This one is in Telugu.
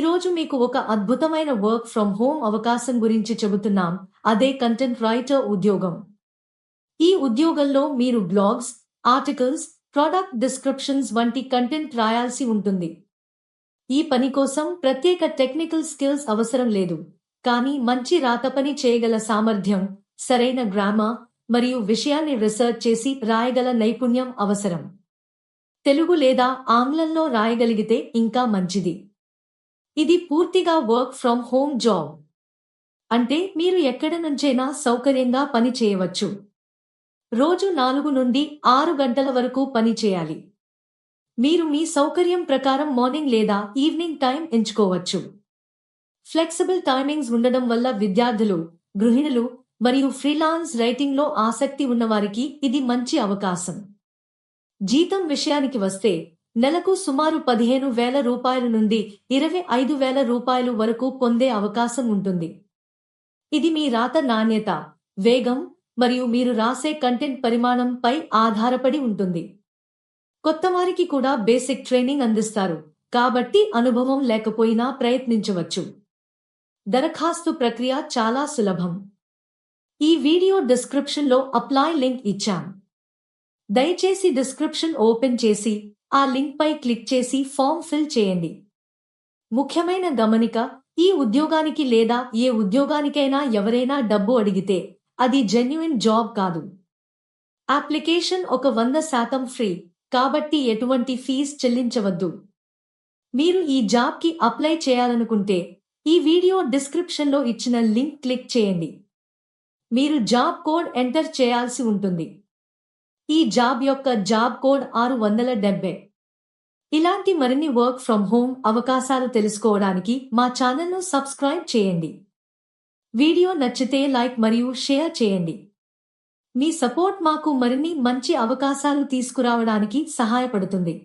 ఈరోజు మీకు ఒక అద్భుతమైన వర్క్ ఫ్రం హోమ్ అవకాశం గురించి చెబుతున్నాం. అదే కంటెంట్ రైటర్ ఉద్యోగం. ఈ ఉద్యోగంలో మీరు బ్లాగ్స్ ఆర్టికల్స్ ప్రోడక్ట్ డిస్క్రిప్షన్స్ వంటి కంటెంట్ రాయాల్సి ఉంటుంది. ఈ పని కోసం ప్రత్యేక టెక్నికల్ స్కిల్స్ అవసరం లేదు. కానీ మంచి రాత పని చేయగల సామర్థ్యం సరైన గ్రామర్ మరియు విషయాన్ని రీసెర్చ్ చేసి రాయగల నైపుణ్యం అవసరం. తెలుగు లేదా ఆంగ్లంలో రాయగలిగితే ఇంకా మంచిది. ఇది పూర్తిగా వర్క్ ఫ్రమ్ హోమ్ జాబ్ అంటే మీరు ఎక్కడ నుంచైనా సౌకర్యంగా పని చేయవచ్చు. రోజు నాలుగు నుండి ఆరు గంటల వరకు పని చేయాలి. మీరు మీ సౌకర్యం ప్రకారం మార్నింగ్ లేదా ఈవినింగ్ టైం ఎంచుకోవచ్చు. ఫ్లెక్సిబుల్ టైమింగ్స్ ఉండడం వల్ల విద్యార్థులు గృహిణులు మరియు ఫ్రీలాన్స్ రైటింగ్లో ఆసక్తి ఉన్నవారికి ఇది మంచి అవకాశం. జీతం విషయానికి వస్తే నెలకు సుమారు పదిహేను వేల రూపాయల నుండి ఇరవై ఐదు వేల రూపాయలు వరకు పొందే అవకాశం ఉంటుంది. ఇది మీ రాత నాణ్యత వేగం మరియు మీరు రాసే కంటెంట్ పరిమాణంపై ఆధారపడి ఉంటుంది. కొత్తవారికి కూడా బేసిక్ ట్రైనింగ్ అందిస్తారు కాబట్టి అనుభవం లేకపోయినా ప్రయత్నించవచ్చు. దరఖాస్తు ప్రక్రియ చాలా సులభం. ఈ వీడియో డిస్క్రిప్షన్లో అప్లై లింక్ ఇచ్చాం. దయచేసి డిస్క్రిప్షన్ ఓపెన్ చేసి ఆ లింక్పై క్లిక్ చేసి ఫామ్ ఫిల్ చేయండి. ముఖ్యమైన గమనిక ఈ ఉద్యోగానికి లేదా ఏ ఉద్యోగానికైనా ఎవరైనా డబ్బు అడిగితే అది జెన్యున్ జాబ్ కాదు. అప్లికేషన్ ఒక వంద శాతం ఫ్రీ కాబట్టి ఎటువంటి ఫీజ్ చెల్లించవద్దు. మీరు ఈ జాబ్కి అప్లై చేయాలనుకుంటే ఈ వీడియో డిస్క్రిప్షన్లో ఇచ్చిన లింక్ క్లిక్ చేయండి. మీరు జాబ్ కోడ్ ఎంటర్ చేయాల్సి ఉంటుంది. ఈ జాబ్ యొక్క జాబ్ కోడ్ ఆరు వందల డెబ్బై. ఇలాంటి మరిన్ని వర్క్ ఫ్రం హోమ్ అవకాశాలు తెలుసుకోవడానికి మా ఛానల్ను సబ్స్క్రైబ్ చేయండి. వీడియో నచ్చితే లైక్ మరియు షేర్ చేయండి. మీ సపోర్ట్ మాకు మరిన్ని మంచి అవకాశాలు తీసుకురావడానికి సహాయపడుతుంది.